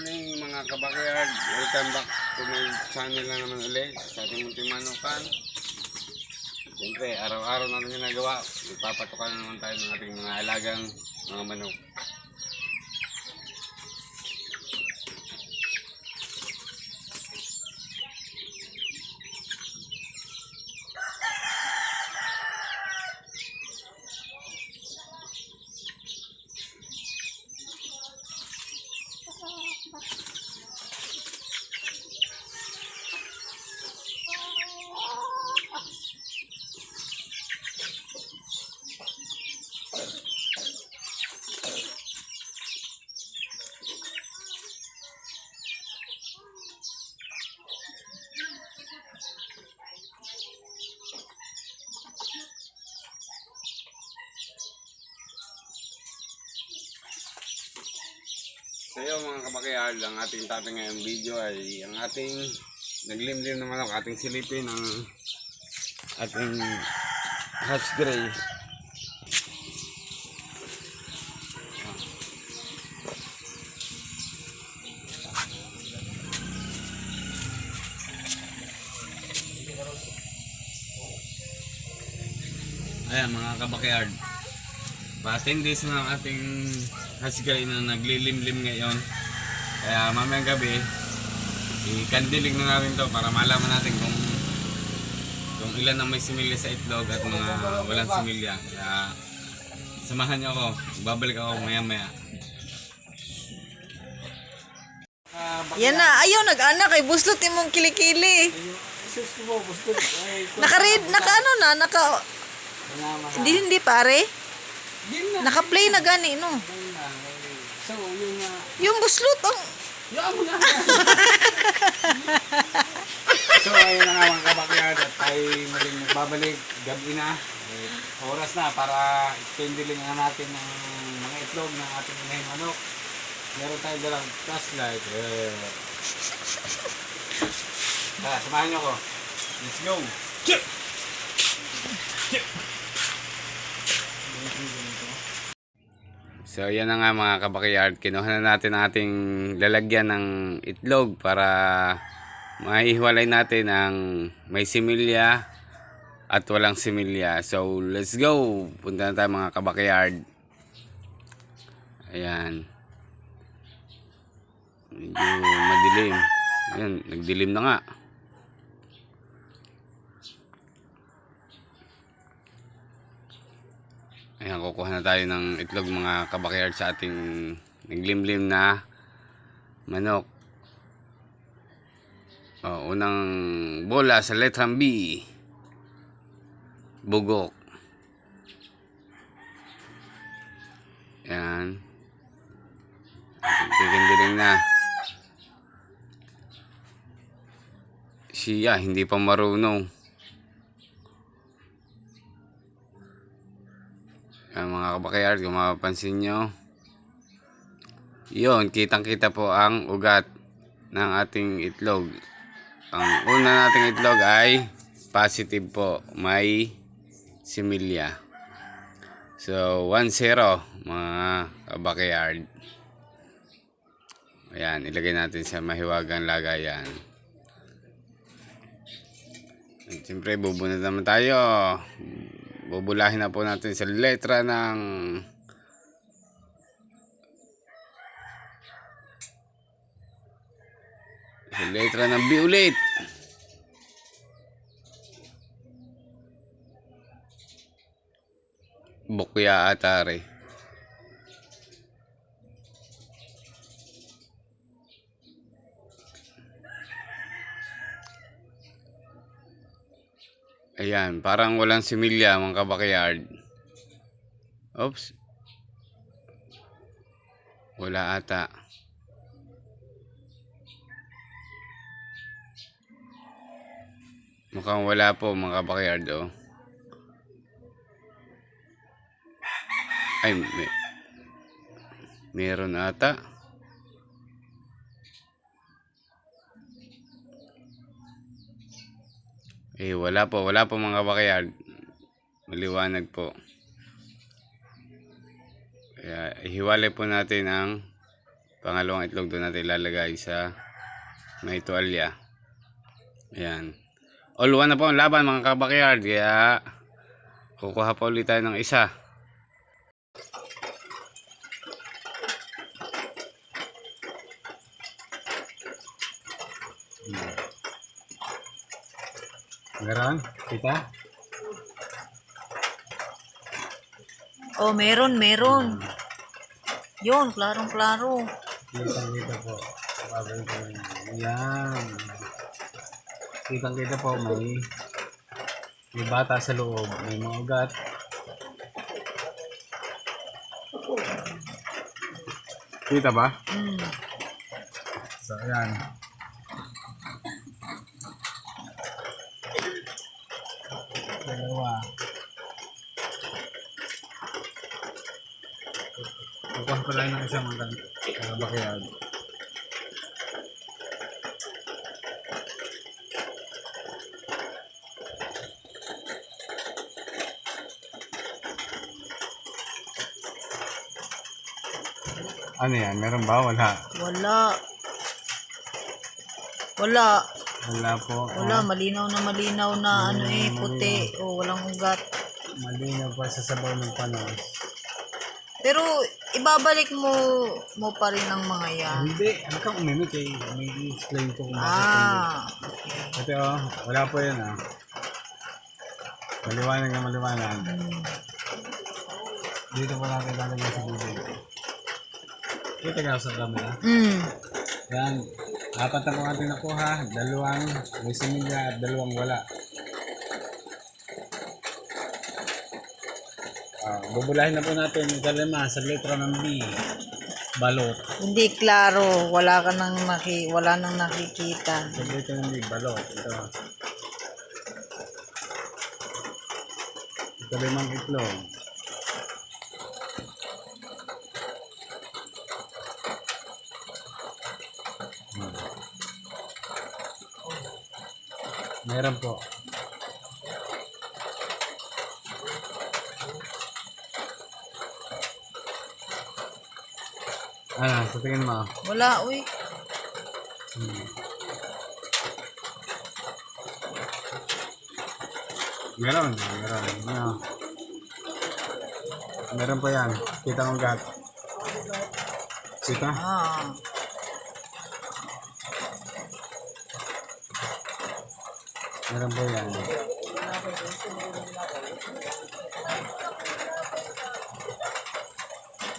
morning mga kabakayard. Welcome back to my channel na naman ulit sa ating munting manukan. Siyempre, araw-araw natin ginagawa. Ipapatukan na naman tayo ng ating mga alagang mga manok. Sa iyo mga kabakayard, ang ating topic ngayong video ay ang ating naglimlim na manok, ating silipin ang ating hatch gray. Ayan mga kabakayard. Pa 10 days na ang ating hasigay na naglilimlim ngayon. Kaya mamayang gabi, ikandilig na natin to para malaman natin kung kung ilan ang may similya sa itlog at mga walang similya. Kaya samahan niyo ako. Babalik ako maya maya. Yan na, ayaw nag-anak kay buslot imong kilikili. Naka-read, naka ano na, naka, hindi, hindi pare. Naka-play na gani, no. So, yung uh, Yung buslot, ang, mo na. so, ayun na nga mga kabakyard at tayo muling nagbabalik. Gabi na. Eh, oras na para extendiling na natin ng mga itlog ng ating inahing manok. Meron tayo dalang flashlight. Eh. Tara, samahan niyo ako. Let's go. So yan na nga mga kabakiyard, kinuha na natin ating lalagyan ng itlog para maihiwalay natin ang may similya at walang similya. So let's go! Punta na tayo mga kabakiyard. Ayan. Medyo madilim. Ayan, nagdilim na nga. Ayan, kukuha na tayo ng itlog mga kabakayard sa ating naglimlim na manok. O, unang bola sa letrang B. Bugok. Ayan. Tigindiling na. Siya, hindi pa marunong. Ang mga kabakayard, kung mapapansin nyo, yun, kitang-kita po ang ugat ng ating itlog. Ang una nating itlog ay positive po, may similya. So, 1-0 mga kabakayard. Ayan, ilagay natin sa mahiwagang lagayan. At siyempre, bubunod naman tayo. Bubulahin na po natin sa letra ng sa letra ng B ulit. Bukya atare. Ayan, parang walang similya mga kabakayard. Oops. Wala ata. Mukhang wala po mga kabakayard oh. Ay, may, meron ata. Eh, wala po. Wala po mga bakayard. Maliwanag po. Kaya, ihiwalay po natin ang Pangalawang itlog doon natin ilalagay sa may tuwalya. Ayan. All one na po ang laban mga kabakyard. Kaya kukuha pa ulit tayo ng isa. Meron? Kita? Oh, meron, meron. Yun, klarong-klaro. Kitang kita po. Babay ko yun. Ayan. Kitang kita po may may bata sa loob. May mga ugat. Kita ba? Mm. So, ayan. Dalawa. Kukuha ko lang ng isang mga uh, backyard. Ano yan? Meron ba? Wala. Wala. Wala. Wala po. Wala, malinaw na malinaw na ano eh, puti. O, walang ugat. Malinaw pa sa sabaw ng panos. Pero, ibabalik mo mo pa rin ang mga yan. Hindi, ano kang umimik eh. May explain ko kung bakit Ah, umimik. Ito oh, wala po yun ah. Maliwanag na maliwanag. mm. Dito po natin lalagay sa bibig. Kita ka sa camera. Mm. Yan. Apat na po natin nakuha. Dalawang may similya at dalawang wala. Ah, bubulahin na po natin yung kalima sa letra ng B. Balot. Hindi klaro, wala ka nang naki, wala nang nakikita. Sa letra ng B, balot. Ito. Ito limang itlog. Meron po. Ah, sa tingin mo. Wala, uy. Hmm. Meron, meron. Ano? Meron pa yan. Kita mo gat. Kita? Ah. Meron pa yan.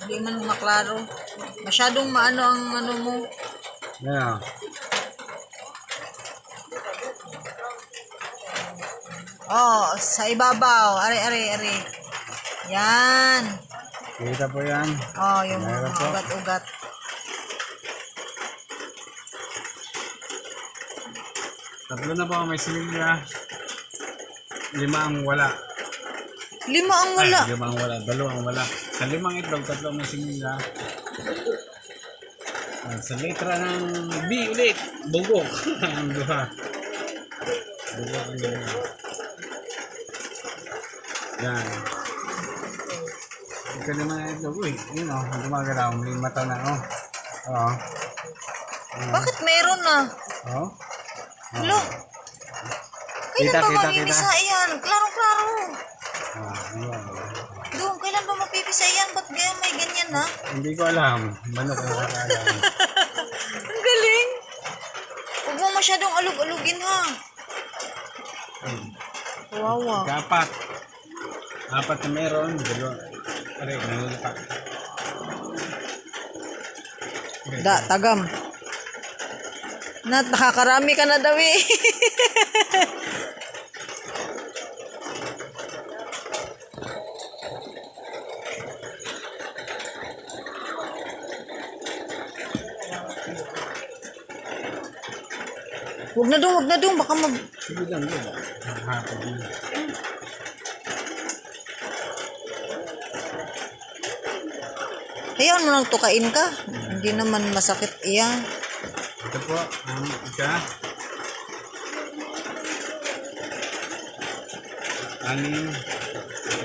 Hindi man maklaro. Masyadong maano ang ano mo. Ano? Oh, sa ibabaw. Are, are, are. Yan. Kita po yan. Oh, yung mga ugat-ugat. Tatlo na po ang may similya. Lima ang wala. Lima ang wala. Ay, lima ang wala. Dalawa ang wala. Sa limang itlog, tatlo ang may similya. Ah, sa letra ng B ulit. Bugok. ang duha. Bugok ang duha. Yan. Ika naman ang itlog. Uy, yun o. Oh, gumagalaw. May mata na o. Oh. Oo. Bakit meron na? Oo. Hello? Kailan Kita, ba kita, mapipisa yan? Klaro-klaro. Ah, ayan. Doon, kailan ba mapipisa yan? Ba't ganyan may ganyan na? Hindi ko alam. Manok ang kakalam. Ang galing. Huwag mo masyadong alug-alugin ha. Wawa. Kapat. Apat na meron. Dalawa. Aray, nangulipak. Da, tagam. Na, nakakarami ka na daw eh. Huwag na dong, huwag na dong. Baka mag... Sige lang yun. Hapon yun. Hayaan mo nang tukain ka. Hindi naman masakit iyan. Ito po ang isa. Anim.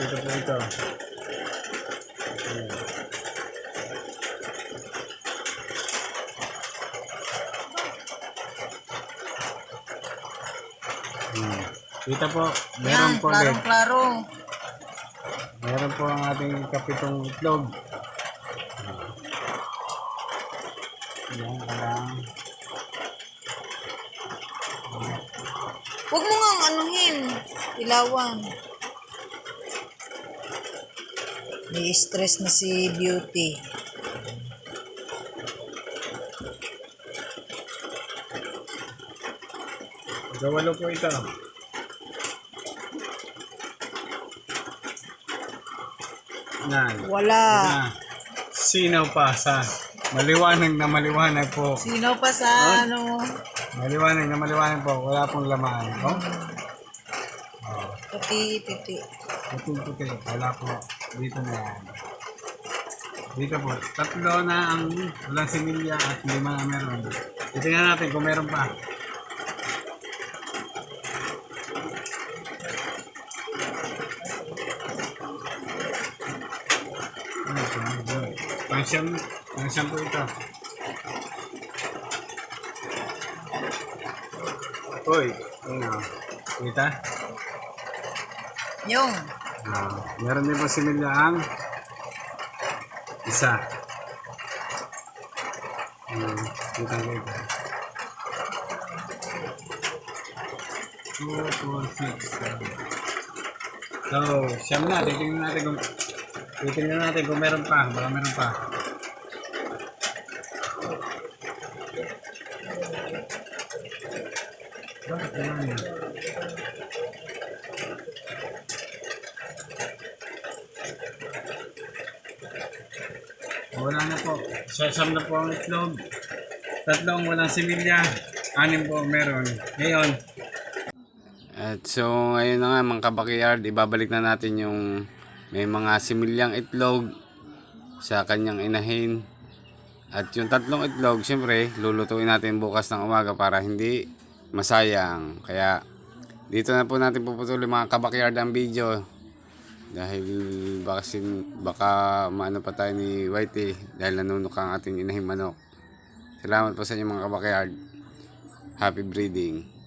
Ito po ito. Ayan. Hmm. Kita po, meron Yan, po ulit. Meron po ang ating kapitong itlog. Yan, parang Ilawan. May stress na si Beauty. Gawalo po ito. Yan. Wala. Na. Sinaw pa sa maliwanag na maliwanag po. Sino pa sa ano? Maliwanag na maliwanag po. Wala pong laman. Oh? Puti, puti. Puting puti. Wala po. Dito na yan. Dito po. Tatlo na ang walang similya at lima na meron. Titingnan natin kung meron pa. Ito? Pansiyam, pansiyam po ito. Uy, ano? Kita? Yung. Ah, meron din po similya ang isa. Hmm, kita ko ito. 2, 4, 6, 7. So, siyam na. Titingnan natin kung titingnan natin kung meron pa. Baka meron pa. Bakit naman yun? Wala na po. Sasam na po ang itlog. Tatlong walang similya. Anim po meron. Ngayon. At so ngayon na nga mga kabakiyard, ibabalik na natin yung may mga similyang itlog sa kanyang inahin. At yung tatlong itlog, siyempre, lulutuin natin bukas ng umaga para hindi masayang. Kaya dito na po natin puputuloy mga kabakiyard ang video. Dahil baka, sin, baka maano pa tayo ni Whitey dahil nanunok ang ating inahing manok. Salamat po sa inyo mga kabakiyard. Happy breeding.